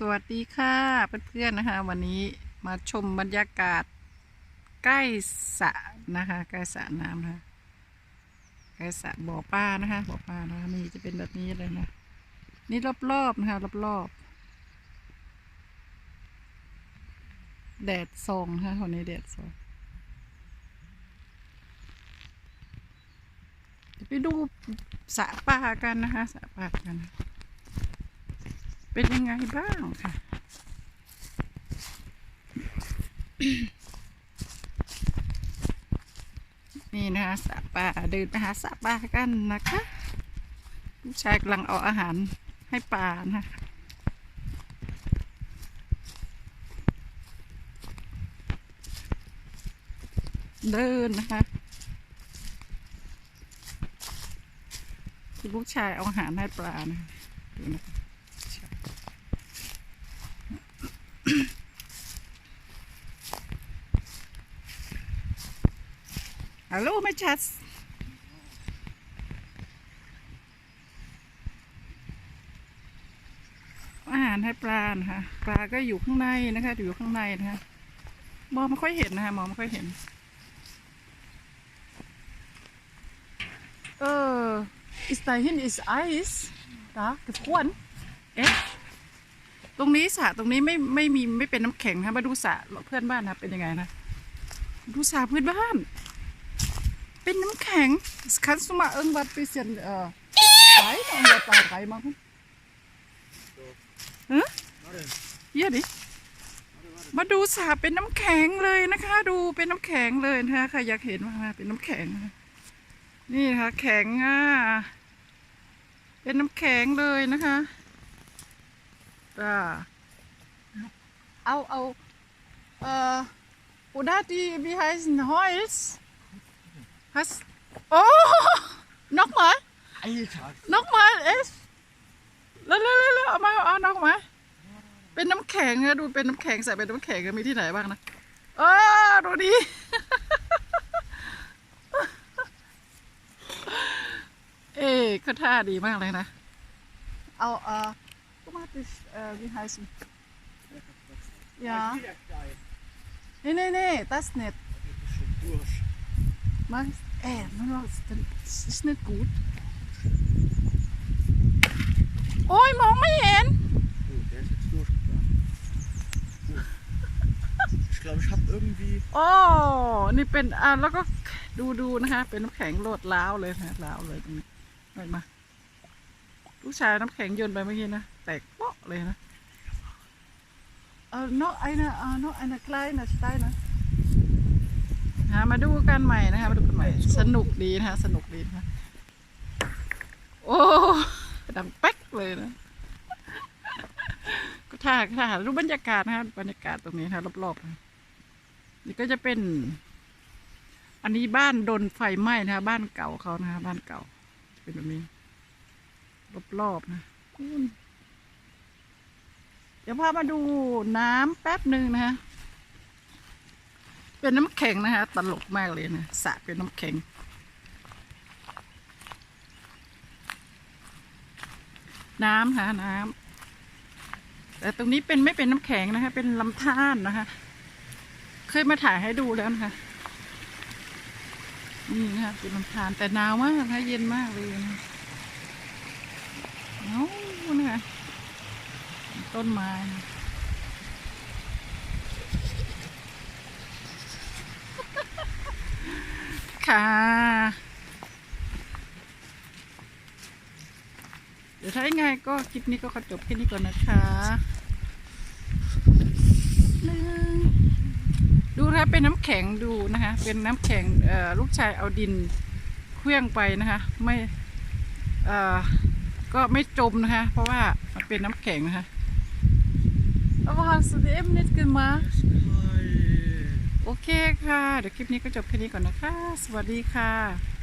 สวัสดีค่ะเพื่อนๆนะคะ วันนี้มาชมบรรยากาศ ใกล้สระนะคะใกล้สระน้ำนะคะใกล้สระบ่อป้านะคะบ่อป้านะคะนี่จะเป็นแบบนี้เลยนะนี่รอบๆนะคะรอบๆแดดส่องนะคะคนนี้แดดส่องไปดูสระป้ากันนะคะสระป้ากันนะ เป็นยังไงบ้างค่ะ นี่นะคะสระปลาเดินไปหาสระปลากันนะคะลูกชายกำลังเอาอาหารให้ปลานะคะเดินนะคะลูกชายเอาอาหารให้ปลานะะดูนะคะ ฮัลโหลแม่ชัดอาหารให้ปลานะคะปลาก็อยู่ข้างในนะคะอยู่ข้างในนะคะมองไม่ค่อยเห็นนะคะมองไม่ค่อยเห็น เออ is da hin is ice นะ gefroren เอ๊ะตรงนี้สระตรงนี้ไม่ไม่มีไม่เป็นน้ำแข็งนะมาดูสระเพื่อนบ้านนะเป็นยังไงนะ ดูสระเพื่อนบ้าน เป็นน้ำแข็ง kannst du mal irgendwas bisschen äh, rein irgendwas da reinmachen ฮะเยี่ยดิมาดูสาเป็นน้ำแข็งเลยนะคะ ดูเป็นน้ำแข็งเลยนะคะใครอยากเห็นมาเป็นน้ำแข็ง นี่นะคะแข็งอะเป็นน้ำแข็งเลยนะคะจ้าเอาเอาเอ่อ oder die wie heißen Holz Hast. Oh! Nochmal! Alter, Nochmal, es! แล้วแล้วแล้วเอามาเอาน้องมาเป็นน้ำแข็งอะดูเป็นน้ำแข็งใส่เป็นน้ำแข็งอะมีที่ไหนบ้างนะเออดูดิเอ๊ะก็ท่าดีมากเลยนะเอาเอ่อกุมาติสเอ่อ wie heißen ja nee nee nee das nicht durch. Max, ey, nur noch, das ist nicht gut. โอ้ยมองไม่เห็น Oh, der ist jetzt durchgegangen. Oh. Ich glaube, ich habe irgendwie. โอ้นี่เป็นอ่าแล้วก็ดูดูนะคะ เป็นน้ำแข็งโลดล้าวเลยนะล้าวเลยตรงนี้เห็นมาลูกชายน้ำแข็งโยนไปเมื่อกี้นะ แตกเปาะเลยนะเออ noch eine เออ noch eine kleine Steine หามาดูกันใหม่นะคะมาดูกันใหม่ สนุกดีนะคะสนุกดีนะคะโอ้ดังแป๊กเลยนะก็ถ้าถ้ารูปบรรยากาศนะคะบรรยากาศตรงนี้นะคะรอบๆนะนี่ก็จะเป็น อันนี้บ้านโดนไฟไหม้นะคะ บ้านเก่าเขานะคะบ้านเก่าเป็นแบบนี้รอบๆนะนู่นเดี๋ยวพามาดูน้ำแป๊บหนึ่งนะคะ เป็นน้ำแข็งนะคะ ตลกมากเลยนะสระเป็นน้ำแข็ง น้ำค่ะน้ำแต่ตรงนี้เป็นไม่เป็นน้ำแข็งนะคะ เป็นลำธารนะคะ เคยมาถ่ายให้ดูแล้วนะคะนี่นะคะเป็นลำธารแต่หนาวมากนะคะเย็นมากเลยนะเอ้านะคะต้นไม้นะ ค่ะ เดี๋ยวถ้ายังไงก็คลิปนี้ก็ขอจบแค่นี้ก่อนนะคะหนึ่งดูนะเป็นน้ำแข็งดูนะคะ เป็นน้ำแข็งเอ่อลูกชายเอาดินเคลื่องไปนะคะ ไม่เอ่อก็ไม่จมนะคะ เพราะว่ามันเป็นน้ำแข็งนะคะ Aber hast du eben nicht gemacht? Ist kalt. โอเคค่ะ เดี๋ยวคลิปนี้ก็จบแค่นี้ก่อนนะคะ สวัสดีค่ะ